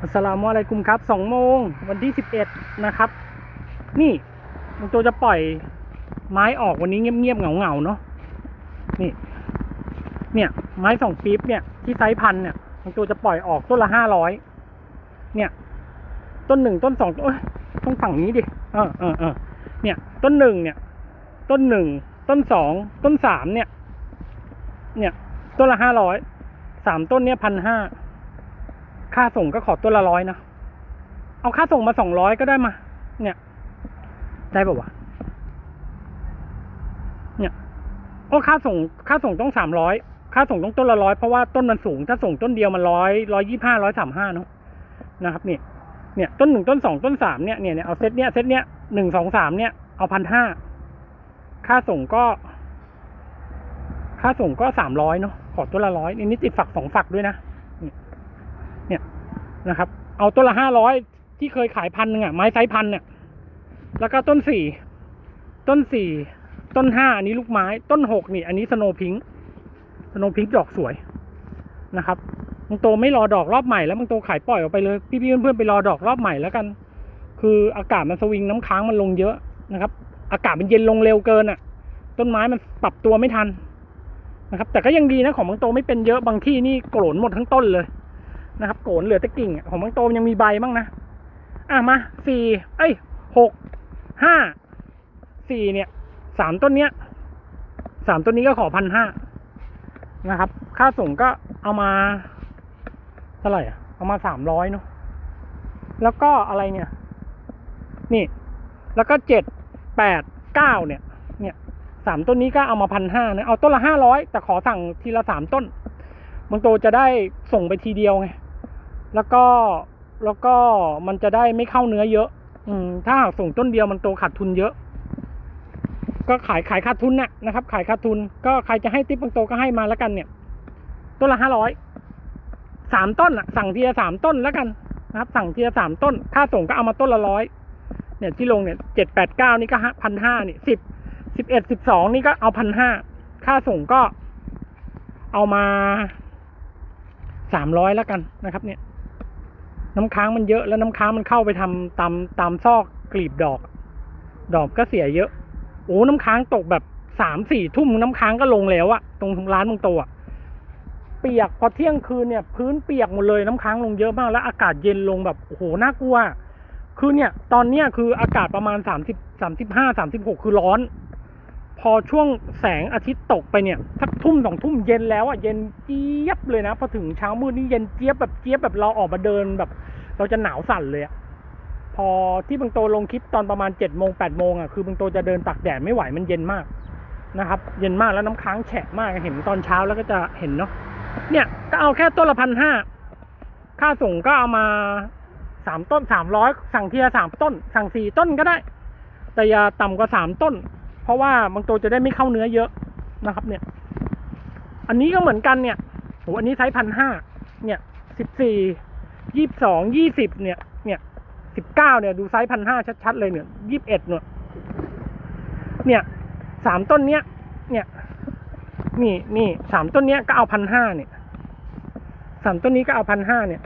อัสสลามุอะลัยกุมครับสองโมงวันที่สิบเอ็ดนะครับ นี่มันตัวจะปล่อยไม้ออกวันนี้เงียบๆเหงาๆเนาะนี่ เนี่ยไม้สองปี๊บเนี่ยที่ไซส์พันเนี่ยมันตัวจะปล่อยออกต้นละห้าร้อยเนี่ย ต้นหนึ่งต้นสองโอ้ยต้องฝั่งนี้ดิเออเออเออเนี่ย ต้นหนึ่งเนี่ย ต้นหนึ่งต้นสองต้นสามเนี่ย เนี่ย ต้นละห้าร้อยสามต้นเนี่ยพันห้า ค่าส่งก็ขอตัวละร้อยนะ เอาค่าส่งมาสองร้อยก็ได้มา เนี่ย ได้ป่าวะ เนี่ยโอ้ค่าส่ง ค่าส่งต้องสามร้อย ค่าส่งต้องต้นละร้อยเพราะว่าต้นมันสูง ถ้าส่งต้นเดียวมันร้อยร้อยยี่ห้าร้อยสามห้าเนาะ นะครับเนี่ย เนี่ยต้นหนึ่งต้นสองต้นสามเนี่ยเนี่ยเนี่ยเอาเซตเนี้ยเซตเนี้ยหนึ่งสองสามเนี่ยเอาพันห้า ค่าส่งก็ ค่าส่งก็สามร้อยเนาะ ขอตัวละร้อยนี่ติดฝักสองฝักด้วยนะ นะครับ เอาต้นละห้าร้อยที่เคยขายพันหนึ่งอะไม้ไซส์พันเนี่ย แล้วก็ต้นสี่ต้นสี่ต้นห้าอันนี้ลูกไม้ ต้นหกนี่ อันนี้สโนพิงสโนพิงดอกสวยนะครับมึงโตไม่รอดอกรอบใหม่แล้วมึงโตขายปล่อยออกไปเลย พี่ๆเพื่อนๆไปรอดอกรอบใหม่แล้วกัน คืออากาศมันสวิงน้ำค้างมันลงเยอะนะครับ อากาศมันเย็นลงเร็วเกินอะ ต้นไม้มันปรับตัวไม่ทันนะครับ แต่ก็ยังดีนะของบางโตไม่เป็นเยอะบางที่นี่โกรนหมดทั้งต้นเลย นะครับโกนเหลือแต่กิ่งอะของบางโตมยังมีใบบ้างนะ อะมาสี่เอ้ยหกห้าสี่เนี่ยสามต้นเนี้ยสามต้นนี้ก็ขอพันห้านะครับ ค่าส่งก็เอามาเท่าไหร่อะ เอามาสามร้อยเนาะแล้วก็อะไรเนี่ย นี่ แล้วก็เจ็ดแปดเก้าเนี่ย เนี่ยสามต้นนี้ก็เอามาพันห้านะเอาต้นละห้าร้อยแต่ขอสั่งทีละสามต้นบางโตจะได้ส่งไปทีเดียวไง แล้วก็แล้วก็มันจะได้ไม่เข้าเนื้อเยอะ อืม ถ้าหากส่งต้นเดียวมันโตขาดทุนเยอะ ก็ขายขายขาดทุนน่ะนะครับ ขายขาดทุน ก็ใครจะให้ติ๊บบางโตก็ให้มาแล้วกันเนี่ย ต้นละห้าร้อยสามต้นอะ สั่งทีละสามต้นแล้วกันนะครับ สั่งทีละสามต้น ค่าส่งก็เอามาต้นละร้อยเนี่ยที่ลงเนี่ยเจ็ดแปดเก้านี่ก็พันห้านี่สิบสิบเอ็ดสิบสองนี่ก็เอาพันห้าค่าส่งก็เอามาสามร้อยแล้วกันนะครับ เนี่ย น้ำค้างมันเยอะแล้วน้ำค้างมันเข้าไปทำตามตามซอกกลีบดอก ดอกก็เสียเยอะ โอ้น้ำค้างตกแบบสามสี่ทุ่มน้ำค้างก็ลงแล้วอะตรงร้านบางโตอะเปียกพอเที่ยงคืนเนี่ย พื้นเปียกหมดเลยน้ำค้างลงเยอะมากแล้วอากาศเย็นลงแบบโอ้โหน่ากลัว คือเนี่ย ตอนเนี้ยคืออากาศประมาณสามสิบสามสิบห้าสามสิบหกคือร้อน พอช่วงแสงอาทิตย์ตกไปเนี่ยสักทุ่มสองทุ่มเย็นแล้วอะเย็นเจี๊ยบเลยนะพอถึงเช้ามืดนี่เย็นเจี๊ยบแบบเจี๊ยบแบบเราออกมาเดินแบบ เราจะหนาวสั่นเลยอะพอที่บางโตลงคลิปตอนประมาณเจ็ดโมงแปดโมงอะคือบางโตจะเดินตากแดดไม่ไหวมันเย็นมากนะครับ เย็นมากแล้วน้ำค้างแฉะมากเห็นตอนเช้าแล้วก็จะเห็นเนาะเนี่ยก็เอาแค่ต้นละพันห้าค่าส่งก็เอามาสามต้นสามร้อยสั่งทีละสามต้น สั่งสี่ต้นก็ได้ แต่อย่าต่ำกว่าสามต้น เพราะว่าบางโตจะได้ไม่เข้าเนื้อเยอะนะครับ เนี่ย อันนี้ก็เหมือนกันเนี่ยโหอันนี้ไซส์พันห้าเนี่ยสิบสี่ยี่สิบสองยี่สิบเนี่ย เนี่ยสิบเก้าเนี่ย ดูไซส์พันห้าชัดๆเลยเนี่ยยี่สิบเอ็ดเนี่ยเนี่ยสามต้นเนี้ย เนี่ย นี่นี่สามต้นเนี้ยก็เอาพันห้าเนี่ยสามต้นนี้ก็เอาพันห้าเนี่ย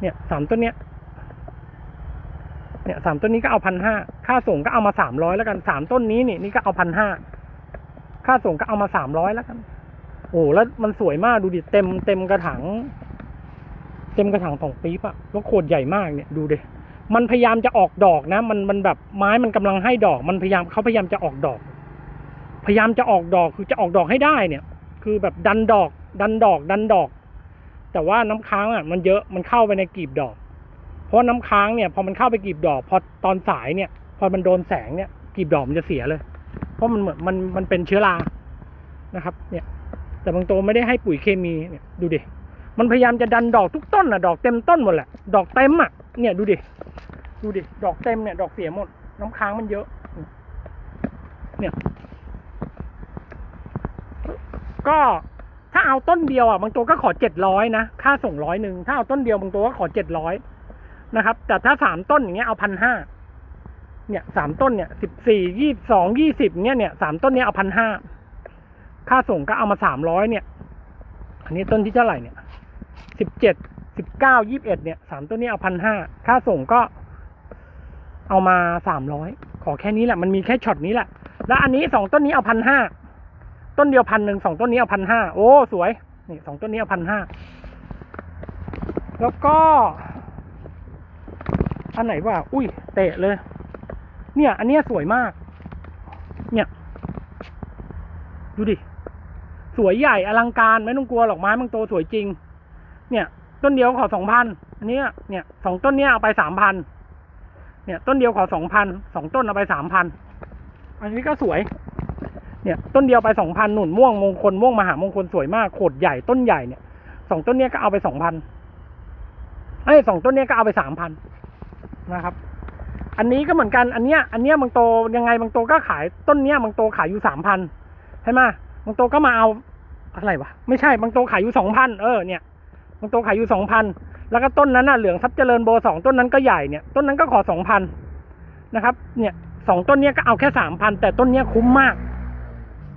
เนี่ยสามต้นเนี้ย เนี่ยสามต้นนี้ก็เอาพันห้าค่าส่งก็เอามาสามร้อยแล้วกันสามต้นนี้นี่นี่ก็เอาพันห้าค่าส่งก็เอามาสามร้อยแล้วกัน โอ้แล้วมันสวยมากดูดิเต็มเต็มกระถางเต็มกระถางสองปี๊บอะแล้วโคตรใหญ่มากเนี่ยดูดิมันพยายามจะออกดอกนะ มันมันแบบไม้มันกำลังให้ดอก มันพยายามเขาพยายามจะออกดอก พยายามจะออกดอกคือจะออกดอกให้ได้เนี่ย คือแบบดันดอก ดันดอก ดันดอก แต่ว่าน้ำค้างอะ มันเยอะมันเข้าไปในกลีบดอก เพราะน้ำค้างเนี่ยพอมันเข้าไปกีบดอกพอตอนสายเนี่ยพอมันโดนแสงเนี่ยกีบดอกมันจะเสียเลย เพราะมันเหมือนมันมันเป็นเชื้อรานะครับ เนี่ย แต่บางตัวไม่ได้ให้ปุ๋ยเคมีเนี่ยดูดิมันพยายามจะดันดอกทุกต้นอะดอกเต็มต้นหมดแหละดอกเต็มอะเนี่ยดูดิดูดิดอกเต็มเนี่ย ดอกเสียหมด น้ำค้างมันเยอะ เนี่ย ก็ถ้าเอาต้นเดียวอะบางตัวก็ขอเจ็ดร้อยนะค่าส่งร้อยหนึ่งถ้าเอาต้นเดียวบางตัวก็ขอเจ็ดร้อย นะครับ แต่ถ้าสามต้นอย่างเงี้ยเอาพันห้าเนี่ยสามต้นเนี่ยสิบสี่ยี่สองยี่สิบเงี้ยเนี่ยสามต้นเนี้ยเอาพันห้าค่าส่งก็เอามาสามร้อยเนี่ย อันนี้ต้นที่เท่าไหร่เนี่ยสิบเจ็ดสิบเก้ายี่บเอ็ดเนี่ยสามต้นนี้เอาพันห้าค่าส่งก็เอามาสามร้อยขอแค่นี้แหละมันมีแค่ช็อตนี้แหละ แล้วอันนี้สองต้นนี้เอาพันห้าต้นเดียวพันหนึ่งสองต้นนี้เอาพันห้าโอ้สวยนี่สองต้นนี้เอาพันห้าแล้วก็ อันไหนว่า อุ้ย เตะเลย เนี่ย อันเนี้ยสวยมาก เนี่ย ดูดิ สวยใหญ่อลังการไม่ต้องกลัวหรอกไม้บางโตวสวยจริง เนี่ย ต้นเดียวขอสองพันอันนี้เนี่ยสองต้นเนี้ยเอาไปสามพันเนี่ย ต้นเดียวขอสองพันสองต้นเอาไปสามพันอันนี้ก็สวย เนี่ย ต้นเดียวไปสองพันหนุนม่วงมงคลม่วงมหามงคลสวยมากโขดใหญ่ต้นใหญ่เนี่ยสองต้นเนี้ยก็เอาไปสองพันไอ้สองต้นเนี้ยก็เอาไปสามพัน นะครับ อันนี้ก็เหมือนกันอันเนี้ยอันเนี้ยบางโตยังไงบางโตก็ขายต้นเนี้ยบางโตขายอยู่สามพันใช่ไหมบางโตก็มาเอาอะไรวะไม่ใช่บางโตขายอยู่สองพันเออเนี่ยบางโตขายอยู่สองพันแล้วก็ต้นนั้นน่ะเหลืองทรัพย์เจริญโบสองต้นนั้นก็ใหญ่เนี่ยต้นนั้นก็ขอสองพันนะครับ เนี่ยสองต้นเนี้ยก็เอาแค่สามพันแต่ต้นเนี้ยคุ้มมาก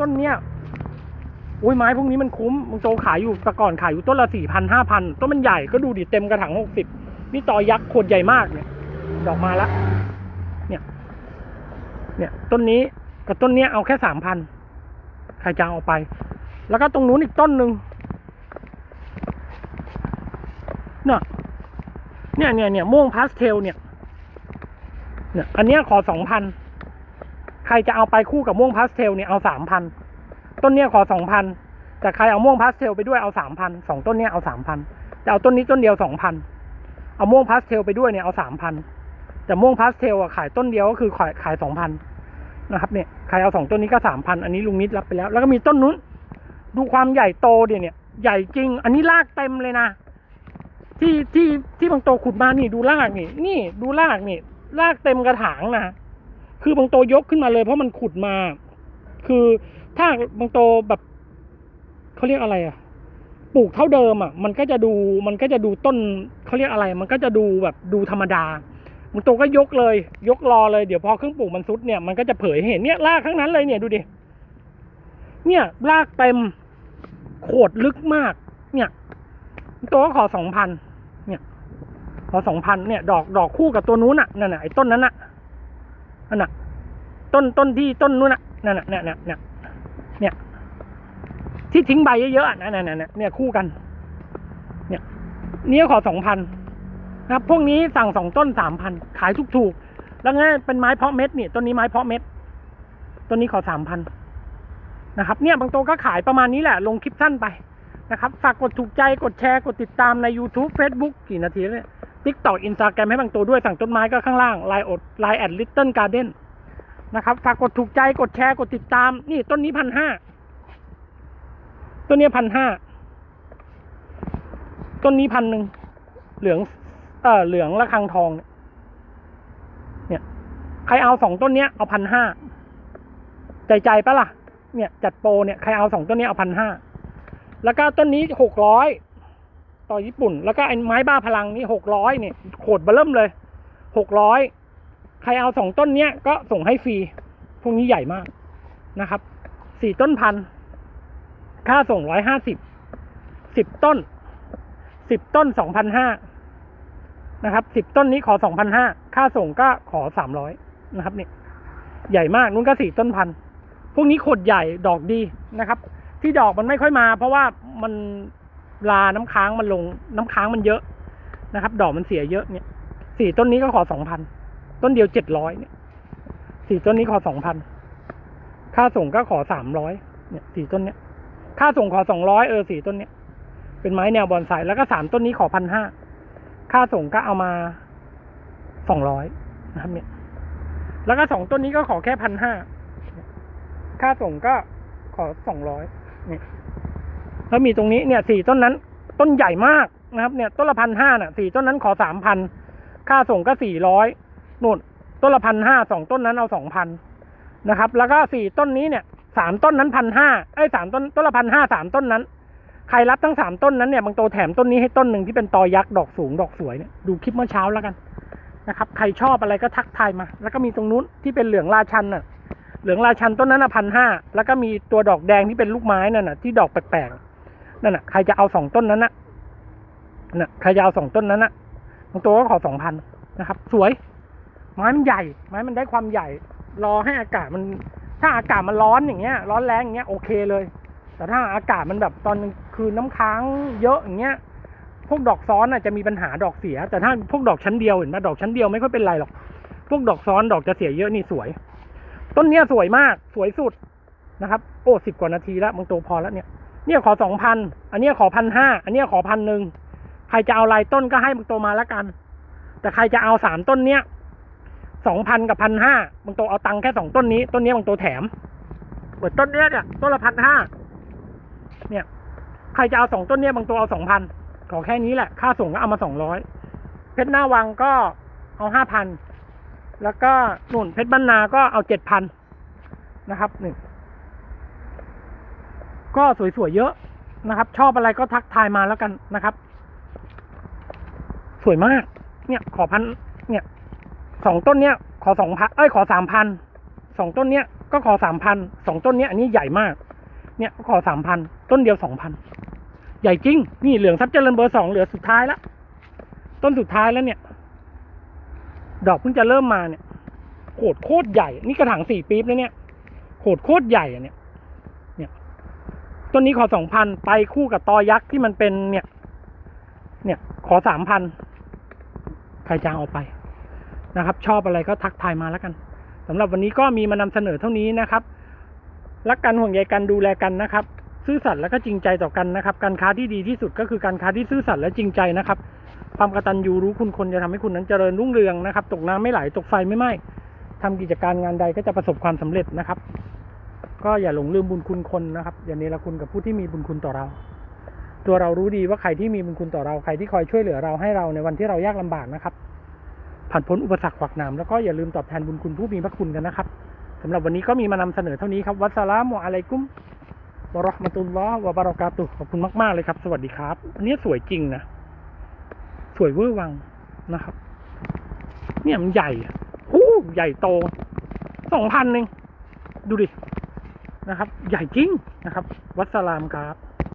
ต้นเนี้ยอุ้ยไม้พวกนี้มันคุ้มบางโตขายอยู่แต่ก่อนขายอยู่ต้นละสี่พันห้าพันต้นมันใหญ่ก็ดูดิเต็มกระถางหกสิบนี่ต่อยักษ์โคตรใหญ่มากเนี่ย ดอกมาละ เนี่ย เนี่ยต้นนี้กับต้นเนี้ยเอาแค่สามพันใครจะเอาไป แล้วก็ตรงนู้นอีกต้นหนึ่งเนี่ยเนี่ยเนี่ยเนี่ยม่วงพาสเทลเนี่ย เนี่ย อันเนี้ยขอสองพันใครจะเอาไปคู่กับม่วงพาสเทลเนี่ยเอาสามพันต้นเนี้ยขอสองพันแต่ใครเอาม่วงพาสเทลไปด้วยเอาสามพันสองต้นเนี้ยเอาสามพันแต่เอาต้นนี้ต้นเดียวสองพันเอาม่วงพาสเทลไปด้วยเนี่ยเอาสามพัน แต่ม่วงพาสเทลอะขายต้นเดียวก็คือขายขายสองพันนะครับเนี่ยใครเอาสองต้นนี้ก็สามพันอันนี้ลุงนิดรับไปแล้ว แล้วก็มีต้นนู้น ดูความใหญ่โตเดี๋ยวเนี่ย ใหญ่จริง อันนี้รากเต็มเลยนะ ที่ที่ที่บางโตขุดมานี่ดูรากนี่ นี่ดูรากนี่รากเต็มกระถางนะคือบางโตยกขึ้นมาเลยเพราะมันขุดมา คือถ้าบางโตแบบเขาเรียกอะไรอะปลูกเท่าเดิมอะมันก็จะดูมันก็จะดูต้นเขาเรียกอะไร มันก็จะดูแบบดูธรรมดา บางตัวก็ยกเลย ยกรอเลยเดี๋ยวพอเครื่องปลูกมันซุดเนี่ยมันก็จะเผยเห็นเนี่ยรากทั้งนั้นเลยเนี่ยดูดิเนี่ยรากเต็มโขดลึกมาก เนี่ย ตัวก็ขอสองพันเนี่ยขอสองพันเนี่ย ดอกดอกคู่กับตัวนู้นน่ะนั่นน่ะไอ้ต้นนั้นน่ะนั่นน่ะต้นต้นที่ต้นนู้นน่ะนั่นน่ะเนี่ยเนี่ยเนี่ยเนี่ยที่ทิ้งใบเยอะๆอะนั่นน่ะนั่นน่ะเนี่ยคู่กัน เนี่ยเนี่ยขอสองพัน นะครับ พวกนี้สั่งสองต้นสามพันขายถูกๆแล้วไงเป็นไม้เพาะเม็ดนี่ต้นนี้ไม้เพาะเม็ดต้นนี้ขอสามพันนะครับ เนี่ยบางตัวก็ขายประมาณนี้แหละ ลงคลิปสั้นไปนะครับฝากกดถูกใจกดแชร์กดติดตามใน YouTube Facebook กี่นาทีแล้วเนี่ย TikTok Instagram ให้บางตัวด้วยสั่งต้นไม้ก็ข้างล่างไลน์อดไลน์แอดลิตเติ้ลการ์เด้นนะครับฝากกดถูกใจกดแชร์กดติดตาม นี่ต้นนี้พันห้าต้นนี้พันห้าต้นนี้พันหนึ่งเหลือง เออเหลืองระฆังทองเนี่ยเนี่ย ใครเอาสองต้นเนี้ยเอาพันห้าใจใจปะล่ะ เนี่ยจัดโปรเนี่ยใครเอาสองต้นเนี้ยเอาพันห้าแล้วก็ต้นนี้หกร้อยต่อญี่ปุ่น แล้วก็ไอ้ไม้บ้าพลังนี่หกร้อยเนี่ยโขดเบอร์เริ่มเลยหกร้อยใครเอาสองต้นเนี้ยก็ส่งให้ฟรีพวกนี้ใหญ่มากนะครับสี่ต้นพันค่าส่งร้อยห้าสิบสิบต้นสิบต้นสองพันห้า นะครับสิบต้นนี้ขอสองพันห้าค่าส่งก็ขอสามร้อยนะครับเนี่ยใหญ่มากนู้นก็สี่ต้นพันพวกนี้ขดใหญ่ดอกดีนะครับ ที่ดอกมันไม่ค่อยมา เพราะว่ามันลาน้ำค้างมันลงน้ำค้างมันเยอะนะครับ ดอกมันเสียเยอะเนี่ยสี่ต้นนี้ก็ขอสองพันต้นเดียวเจ็ดร้อยเนี่ยสี่ต้นนี้ขอสองพันค่าส่งก็ขอสามร้อยเนี่ยสี่ต้นเนี้ยค่าส่งขอสองร้อยเออสี่ต้นเนี้ยเป็นไม้แนวบอนไซแล้วก็สามต้นนี้ขอพันห้า ค่าส่งก็เอามาสองร้อยนะครับเนี่ย แล้วก็สองต้นนี้ก็ขอแค่พันห้าค่าส่งก็ขอสองร้อยเนี่ยแล้วมีตรงนี้เนี่ยสี่ต้นนั้น ต้นใหญ่มากนะครับ เนี่ย ต้นละพันห้าน่ะสี่ต้นนั้นขอสามพันค่าส่งก็สี่ร้อยนู่นต้นละพันห้าสองต้นนั้นเอาสองพันนะครับ แล้วก็สี่ต้นนี้เนี่ยสามต้นนั้นพันห้าไอ้สามต้นต้นละพันห้าสามต้นนั้น ใครรับทั้งสามต้นนั้นเนี่ยบางโตแถมต้นนี้ให้ต้นหนึ่งที่เป็นตอยักษ์ดอกสูงดอกสวยเนี่ยดูคลิปเมื่อเช้าแล้วกันนะครับ ใครชอบอะไรก็ทักทายมา แล้วก็มีตรงนู้นที่เป็นเหลืองราชันน่ะ เหลืองราชันต้นนั้นอะพันห้าแล้วก็มีตัวดอกแดงที่เป็นลูกไม้นั่นน่ะ ที่ดอกแปลกๆนั่นน่ะใครจะเอาสองต้นนั้นน่ะน่ะใครจะเอาสองต้นนั้นน่ะบางตัวก็ขอสองพันนะครับ สวย ไม้มันใหญ่ ไม้มันได้ความใหญ่ รอให้อากาศมัน ถ้าอากาศมันร้อนอย่างเงี้ย ร้อนแรงอย่างเงี้ยโอเคเลย แต่ถ้าอากาศมันแบบตอนคืนน้ำค้างเยอะอย่างเงี้ย พวกดอกซ้อนอะจะมีปัญหาดอกเสีย แต่ถ้าพวกดอกชั้นเดียวเห็นไหมดอกชั้นเดียวไม่ค่อยเป็นไรหรอก พวกดอกซ้อนดอกจะเสียเยอะนี่สวย ต้นเนี้ยสวยมากสวยสุดนะครับ โอ้สิบกว่านาทีแล้วบางโตพอแล้วเนี่ย เนี่ยขอสองพันอันเนี้ยขอพันห้าอันเนี้ยขอพันหนึ่งใครจะเอาลายต้นก็ให้บางโตมาแล้วกัน แต่ใครจะเอาสามต้นเนี้ยสองพันกับพันห้าบางโตเอาตังค์แค่สองต้นนี้ ต้นเนี้ยบางตัวแถมเปิดต้นเนี้ยเนี่ยต้นละพันห้า เนี่ย ใครจะเอาสองต้นเนี้ยบางตัวเอาสองพันขอแค่นี้แหละ ค่าส่งก็เอามาสองร้อยเพชรหน้าวังก็เอาห้าพันแล้วก็นุ่นเพชรบ้านนาก็เอาเจ็ดพันนะครับหนึ่งก็สวยๆเยอะนะครับ ชอบอะไรก็ทักทายมาแล้วกันนะครับ สวยมาก เนี่ยขอพันเนี่ยสองต้นเนี้ยขอสองพันเอ้ยขอสามพันสองต้นเนี้ยก็ขอสามพันสองต้นเนี้ยอันนี้ใหญ่มาก เนี่ยขอสามพันต้นเดียวสองพันใหญ่จริง นี่เหลืองทรัพย์เจริญเบอร์สองเหลือสุดท้ายแล้วต้นสุดท้ายแล้วเนี่ย ดอกเพิ่งจะเริ่มมาเนี่ยโขดโคตรใหญ่ นี่กระถางสี่ปี๊บแล้วเนี่ยโขดโคตรใหญ่อะเนี่ย เนี่ยต้นนี้ขอสองพันไปคู่กับตอยักษ์ที่มันเป็นเนี่ย เนี่ย ขอสามพันใครจะเอาไปนะครับ ชอบอะไรก็ทักทายมาแล้วกันสำหรับวันนี้ก็มีมานำเสนอเท่านี้นะครับ รักกันห่วงใยกันดูแลกันนะครับ ซื่อสัตย์และก็จริงใจต่อกันนะครับ การค้าที่ดีที่สุดก็คือการค้าที่ซื่อสัตย์และจริงใจนะครับ ความกตัญญูรู้คุณคนจะทำให้คุณนั้นเจริญรุ่งเรืองนะครับ ตกน้ำไม่ไหลตกไฟไม่ไหม้ทำกิจการงานใดก็จะประสบความสำเร็จนะครับ ก็อย่าหลงลืมบุญคุณคนนะครับ อย่าเนรคุณกับผู้ที่มีบุญคุณต่อเรา ตัวเรารู้ดีว่าใครที่มีบุญคุณต่อเราใครที่คอยช่วยเหลือเราให้เราในวันที่เรายากลำบากนะครับผ่านพ้นอุปสรรคขวากหนามแล้วก็อย่าลืมตอบแทนบุญคุณผู้มีพระคุณกันนะครับ สำหรับวันนี้ก็มีมานำเสนอเท่านี้ครับ วัสลามุอะลัยกุมวะเราะห์มะตุลลอฮ์วะบารอกาตุขอบคุณมาก ๆ เลยครับ สวัสดีครับ อันนี้สวยจริงนะ สวยเวอร์วังนะครับ เนี่ยมันใหญ่อะหู้ใหญ่โตสองพันเองดูดินะครับ ใหญ่จริงนะครับ วัสลามครับ